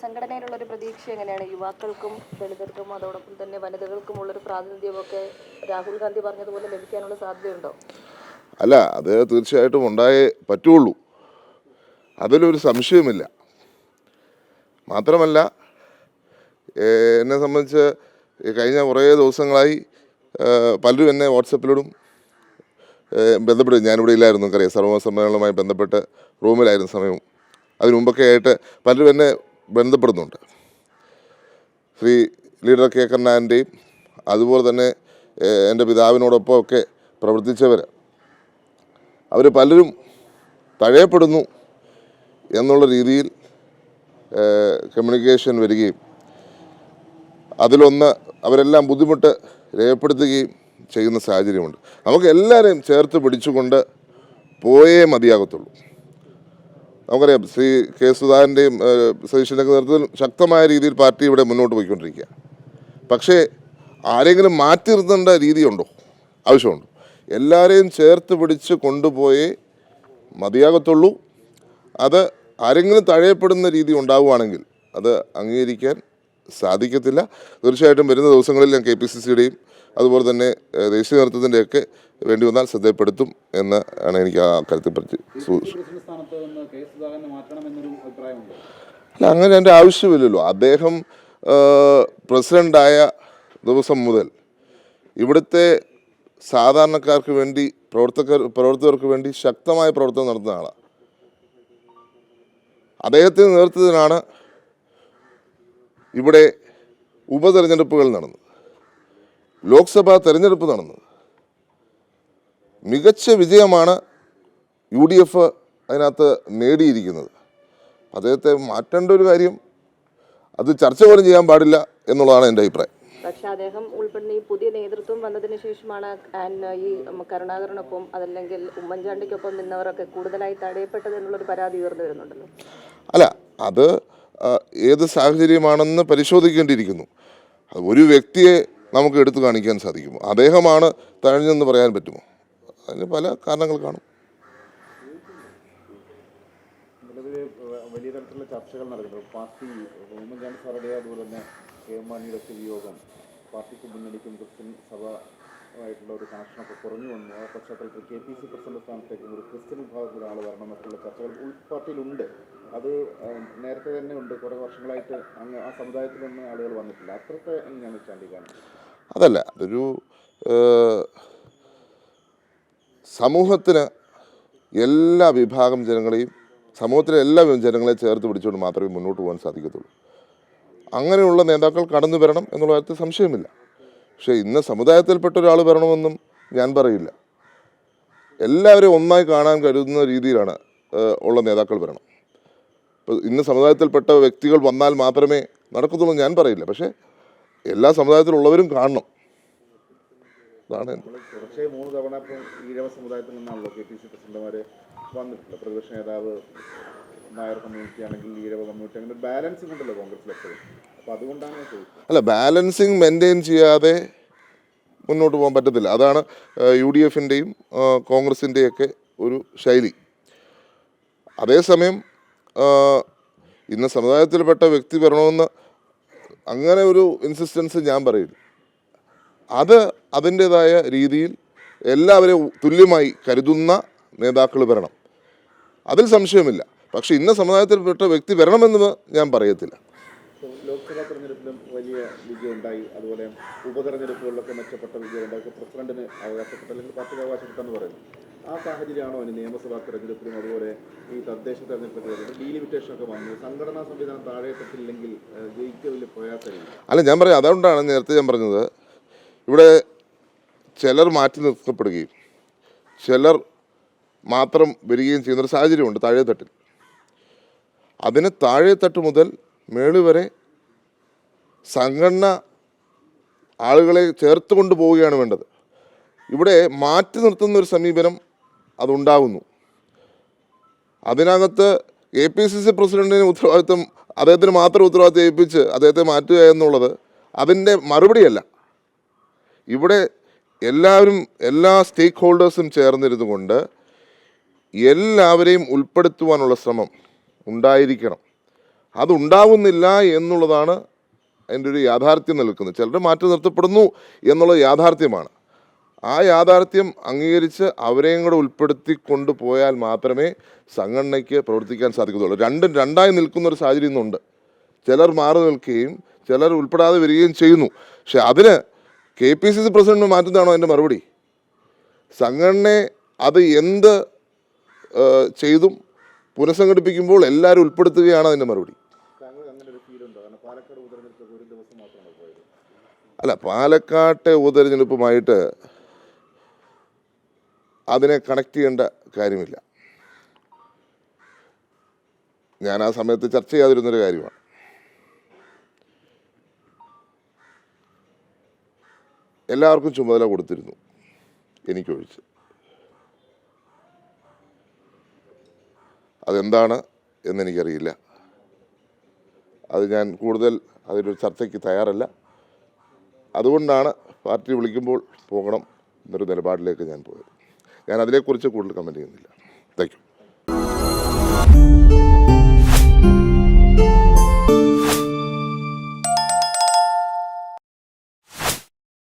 സംഘടനയിലുള്ള ഒരു പ്രതീക്ഷ എങ്ങനെയാണ്? യുവാക്കൾക്കും ദളിതർക്കും അതോടൊപ്പം തന്നെ വനിതകൾക്കും ഉള്ള ഒരു പ്രാതിനിധ്യം പ്രാതിനിധ്യമൊക്കെ രാഹുൽ ഗാന്ധി പറഞ്ഞതുപോലെ ലഭിക്കാനുള്ള സാധ്യതയുണ്ടോ? അല്ല അത് തീർച്ചയായിട്ടും ഉണ്ടായേ പറ്റുള്ളൂ. അതിലൊരു സംശയവുമില്ല. മാത്രമല്ല എന്നെ സംബന്ധിച്ച് കഴിഞ്ഞ കുറേ ദിവസങ്ങളായി പലരും എന്നെ വാട്സപ്പിലൂടും. ബന്ധപ്പെട്ട് ബന്ധപ്പെടും ഞാനിവിടെ ഇല്ലായിരുന്നു നമുക്കറിയാം സർവ സമ്മേളനവുമായി ബന്ധപ്പെട്ട് റൂമിലായിരുന്നു സമയവും അതിനു മുമ്പൊക്കെ ആയിട്ട് പലരും എന്നെ ബന്ധപ്പെടുന്നുണ്ട്. ശ്രീ ലീഡർ കെ കണ്ണാന്റെയും അതുപോലെ തന്നെ എന്റെ പിതാവിനോടൊപ്പം ഒക്കെ പ്രവർത്തിച്ചവർ അവർ പലരും തഴയപ്പെടുന്നു എന്നുള്ള രീതിയിൽ കമ്മ്യൂണിക്കേഷൻ വരികയും അതിലൊന്ന് അവരെല്ലാം ബുദ്ധിമുട്ട് രേഖപ്പെടുത്തുകയും ചെയ്യുന്ന സാഹചര്യമുണ്ട്. നമുക്ക് എല്ലാവരെയും ചേർത്ത് പിടിച്ചുകൊണ്ട് പോയേ മതിയാകത്തുള്ളൂ. നമുക്കറിയാം ശ്രീ കെ സുധാകരന്റെയും സതീഷിന്റെയൊക്കെ നേതൃത്വത്തിൽ ശക്തമായ രീതിയിൽ പാർട്ടി ഇവിടെ മുന്നോട്ട് പോയിക്കൊണ്ടിരിക്കുക. പക്ഷേ ആരെങ്കിലും മാറ്റി നിർത്തേണ്ട രീതിയുണ്ടോ? ആവശ്യമുണ്ടോ? എല്ലാവരെയും ചേർത്ത് പിടിച്ച് കൊണ്ടുപോയേ മതിയാകത്തുള്ളൂ. അത് ആരെങ്കിലും തഴയപ്പെടുന്ന രീതി ഉണ്ടാവുകയാണെങ്കിൽ അത് അംഗീകരിക്കാൻ സാധിക്കത്തില്ല. തീർച്ചയായിട്ടും വരുന്ന ദിവസങ്ങളിൽ ഞാൻ കെ പി സി സിയുടെയും അതുപോലെ തന്നെ ദേശീയ നേതൃത്വത്തിന്റെയൊക്കെ വേണ്ടി വന്നാൽ ശ്രദ്ധപ്പെടുത്തും എന്ന് ആണ് എനിക്ക് ആ കാര്യത്തെ പറ്റി അല്ല അങ്ങനെ എന്റെ ആവശ്യമില്ലല്ലോ. അദ്ദേഹം പ്രസിഡന്റായ ദിവസം മുതൽ ഇവിടുത്തെ സാധാരണക്കാർക്ക് വേണ്ടി പ്രവർത്തകർ പ്രവർത്തകർക്ക് വേണ്ടി ശക്തമായ പ്രവർത്തനം നടത്തുന്ന ആളാണ് അദ്ദേഹത്തിന്റെ നേതൃത്വത്തിലാണ് ഇവിടെ ഉപതെരഞ്ഞെടുപ്പുകൾ നടന്നത്. ലോക്സഭാ തെരഞ്ഞെടുപ്പ് നടന്നത്. മികച്ച വിജയമാണ് യു ഡി എഫ് അതിനകത്ത് നേടിയിരിക്കുന്നത്. അദ്ദേഹത്തെ മാറ്റേണ്ട ഒരു കാര്യം അത് ചർച്ച പോലും ചെയ്യാൻ പാടില്ല എന്നുള്ളതാണ് എന്റെ അഭിപ്രായം. പക്ഷെ അദ്ദേഹം ഉൾപ്പെടുന്ന ഈ പുതിയ നേതൃത്വം വന്നതിന് ശേഷമാണ് ഈ കരുണാകരനൊപ്പം അതല്ലെങ്കിൽ ഉമ്മൻചാണ്ടിക്കൊപ്പം നിന്നവരൊക്കെ കൂടുതലായി തടയപ്പെട്ടത് എന്നുള്ളൊരു പരാതി ഉയർന്നു വരുന്നുണ്ടല്ലോ. അല്ല അത് ഏത് സാഹചര്യമാണെന്ന് പരിശോധിക്കേണ്ടിയിരിക്കുന്നു. ഒരു വ്യക്തിയെ നമുക്ക് എടുത്തു കാണിക്കാൻ സാധിക്കും. അദ്ദേഹമാണ് തഴഞ്ഞെന്ന് പറയാൻ പറ്റുമോ? അതിന് പല കാരണങ്ങൾ കാണും. വലിയ തരത്തിലുള്ള ചർച്ചകൾ നടക്കുന്നുണ്ട്. പാർട്ടി ഉമ്മൻചാണ്ടി സാറുടെ അതുപോലെ തന്നെ കെ എം മാണിയുടെ ഒക്കെ വിയോഗം പാർട്ടിക്കും മുന്നണിക്കും ക്രിസ്ത്യൻ സഭ ഒരു കണക്ഷനൊക്കെ കുറഞ്ഞു വന്നു. ആ പശ്ചാത്തലത്തിൽ കെ പി സി പ്രസിഡന്റ് സ്ഥാനത്തേക്ക് ഒരു ക്രിസ്ത്യൻ വിഭാഗത്തിൽ ഒരാൾ വരണം എന്നൊക്കെയുള്ള ചർച്ചകൾ ഉൾ അത് നേരത്തെ തന്നെ ഉണ്ട്. കുറേ വർഷങ്ങളായിട്ട് അങ്ങ് ആ സമുദായത്തിലൊന്നും ആളുകൾ വന്നിട്ടില്ല. അത്രത്തെ എങ്ങനെയാണ് ചാണ്ടി കാണുന്നത് അതല്ല അതൊരു സമൂഹത്തിന് എല്ലാ വിഭാഗം ജനങ്ങളെയും സമൂഹത്തിലെ എല്ലാ ജനങ്ങളെ ചേർത്ത് പിടിച്ചുകൊണ്ട് മാത്രമേ മുന്നോട്ട് പോകാൻ സാധിക്കത്തുള്ളൂ. അങ്ങനെയുള്ള നേതാക്കൾ കടന്നു വരണം എന്നുള്ള കാര്യത്തിൽ സംശയമില്ല. പക്ഷേ ഇന്ന് സമുദായത്തിൽപ്പെട്ട ഒരാൾ വരണമെന്നും ഞാൻ പറയില്ല. എല്ലാവരെയും ഒന്നായി കാണാൻ കരുതുന്ന രീതിയിലാണ് ഉള്ള നേതാക്കൾ വരണം. ഇപ്പോൾ ഇന്ന് സമുദായത്തിൽപ്പെട്ട വ്യക്തികൾ വന്നാൽ മാത്രമേ നടക്കത്തുള്ളൂ ഞാൻ പറയില്ല. പക്ഷേ എല്ലാ സമുദായത്തിലുള്ളവരും കാണണം. അതാണ് തുടർച്ചയായി മൂന്ന് തവണ ഇപ്പം ഈഴവ സമുദായത്തിൽ നിന്നാണല്ലോ കെ പി സി പ്രസിഡന്റുമാർ വന്നിട്ടുള്ളത്. പ്രതിപക്ഷ നേതാവ് നായർ കമ്മ്യൂണിറ്റി ആണെങ്കിൽ ഈഴവ കമ്മ്യൂണിറ്റി അങ്ങനെ ബാലൻസിംഗ് ഉണ്ടല്ലോ കോൺഗ്രസിൽ എപ്പോഴും. അപ്പോൾ അതുകൊണ്ടാണ് അല്ല ബാലൻസിങ് മെയിന്റെയിൻ ചെയ്യാതെ മുന്നോട്ട് പോകാൻ പറ്റത്തില്ല. അതാണ് യു ഡി എഫിന്റെയും കോൺഗ്രസിന്റെയൊക്കെ ഒരു ശൈലി. അതേസമയം ഇന്ന് സമുദായത്തിൽപ്പെട്ട വ്യക്തി വരണമെന്ന് അങ്ങനെ ഒരു ഇൻസിസ്റ്റൻസ് ഞാൻ പറയില്ല. അത് അതിന്റെതായ രീതിയിൽ എല്ലാവരെയും തുല്യമായി കരുതുന്ന നേതാക്കൾ വരണം. അതിൽ സംശയമില്ല പക്ഷേ ഇന്ന സമുദായത്തിൽപ്പെട്ട വ്യക്തി വരണമെന്ന് ഞാൻ പറയത്തില്ല. ലോക്സഭാ തെരഞ്ഞെടുപ്പിലും വലിയ വിജയം ഉണ്ടായി അതുപോലെ ഉപതെരഞ്ഞെടുപ്പുകളിലൊക്കെ മെച്ചപ്പെട്ട വിജയം ഉണ്ടായി പ്രസിഡന്റിന് അവകാശപ്പെട്ട അല്ലെങ്കിൽ പാർട്ടിക്ക് അവകാശപ്പെട്ടെന്ന് പറയുന്നു. ആ സാഹചര്യമാണോ ഇനി നിയമസഭാ തെരഞ്ഞെടുപ്പിലും അതുപോലെ ഈ തദ്ദേശ തെരഞ്ഞെടുപ്പൊക്കെ ഡീലിമിറ്റേഷൻ ഒക്കെ വന്നു സംഘടനാ സംവിധാനം താഴെത്തട്ടില്ലെങ്കിൽ ജയിക്കുക വലിയ പ്രയാസമായിരിക്കും അല്ല ഞാൻ പറയാം. അതുകൊണ്ടാണ് നേരത്തെ ഞാൻ പറഞ്ഞത് ഇവിടെ ചിലർ മാറ്റി നിർത്തപ്പെടുകയും ചിലർ മാത്രം വരികയും ചെയ്യുന്നൊരു സാഹചര്യമുണ്ട് താഴെത്തട്ടിൽ. അതിന് താഴെത്തട്ട് മുതൽ മേളി വരെ സംഘടന ആളുകളെ ചേർത്ത് കൊണ്ടുപോവുകയാണ് വേണ്ടത്. ഇവിടെ മാറ്റി നിർത്തുന്ന ഒരു സമീപനം അതുണ്ടാകുന്നു അതിനകത്ത് എ പി സി സി പ്രസിഡന്റിന് ഉത്തരവാദിത്വം അദ്ദേഹത്തിന് മാത്രം ഉത്തരവാദിത്വം ഏൽപ്പിച്ച് അദ്ദേഹത്തെ മാറ്റുക എന്നുള്ളത് അതിന്റെ മറുപടിയല്ല. ഇവിടെ എല്ലാവരും എല്ലാ സ്റ്റേക്ക് ഹോൾഡേഴ്സും ചേർന്നിരുന്നു കൊണ്ട് എല്ലാവരെയും ഉൾപ്പെടുത്തുവാനുള്ള ശ്രമം ഉണ്ടായിരിക്കണം. അതുണ്ടാവുന്നില്ല എന്നുള്ളതാണ് അതിന്റെ ഒരു യാഥാർത്ഥ്യം നിൽക്കുന്നത് ചിലർ മാറ്റി നിർത്തപ്പെടുന്നു എന്നുള്ള യാഥാർത്ഥ്യമാണ്. ആ യാഥാർത്ഥ്യം അംഗീകരിച്ച് അവരെയും കൂടെ ഉൾപ്പെടുത്തി കൊണ്ടുപോയാൽ മാത്രമേ സംഘടനയ്ക്ക് പ്രവർത്തിക്കാൻ സാധിക്കത്തുള്ളൂ. രണ്ടും രണ്ടായി നിൽക്കുന്ന ഒരു സാഹചര്യം ഇന്നുണ്ട്. ചിലർ മാറി നിൽക്കുകയും ചിലർ ഉൾപ്പെടാതെ വരികയും ചെയ്യുന്നു. പക്ഷെ അതിന് K P C C president മാറ്റുന്നതാണോ എന്റെ മറുപടി? സംഘടനയെ അത് എന്ത് ചെയ്തും പുനഃസംഘടിപ്പിക്കുമ്പോൾ എല്ലാവരും ഉൾപ്പെടുത്തുകയാണ് അതിന്റെ മറുപടി. അല്ല പാലക്കാട്ടെ ഉപതെരഞ്ഞെടുപ്പുമായിട്ട് അതിനെ കണക്ട് ചെയ്യേണ്ട കാര്യമില്ല. ഞാൻ ആ സമയത്ത് ചർച്ച ചെയ്യാതിരുന്നൊരു കാര്യമാണ്. എല്ലാവർക്കും ചുമതല കൊടുത്തിരുന്നു എനിക്കൊഴിച്ച്. അതെന്താണ് എന്നെനിക്കറിയില്ല. അത് ഞാൻ കൂടുതൽ അതിനൊരു ചർച്ചയ്ക്ക് തയ്യാറല്ല. അതുകൊണ്ടാണ് പാർട്ടി വിളിക്കുമ്പോൾ പോകണം എന്നൊരു നിലപാടിലേക്ക് ഞാൻ പോയത്. ഞാൻ അതിനെക്കുറിച്ച് കൂടുതൽ കമന്റ് ചെയ്യുന്നില്ല. താങ്ക്